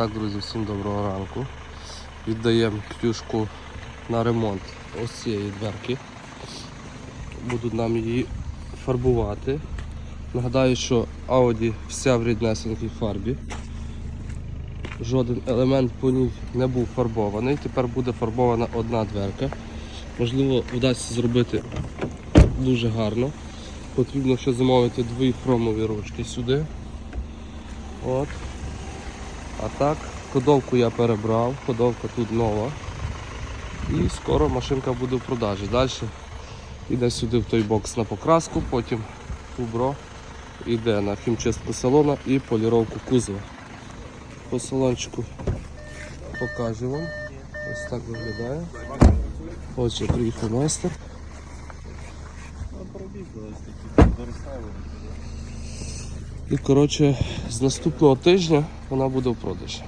Так, друзі, всім доброго ранку. Віддаємо плюшку на ремонт ось цієї дверки. Будуть нам її фарбувати. Нагадаю, що Audi вся в ріднесенькій фарбі. Жоден елемент по ній не був фарбований. Тепер буде фарбована одна дверка. Можливо, вдасться зробити дуже гарно. Потрібно ще замовити дві хромові ручки сюди. От. А так, ходовку я перебрав, ходовка тут нова. І скоро машинка буде в продажі. Далі йде сюди в той бокс на покраску, потім фубро йде на хімчистку салона і поліровку кузова. По салончику покажу вам. Ось так виглядає. Отже, приїхав майстер. І коротше, з наступного тижня вона буде в продажі.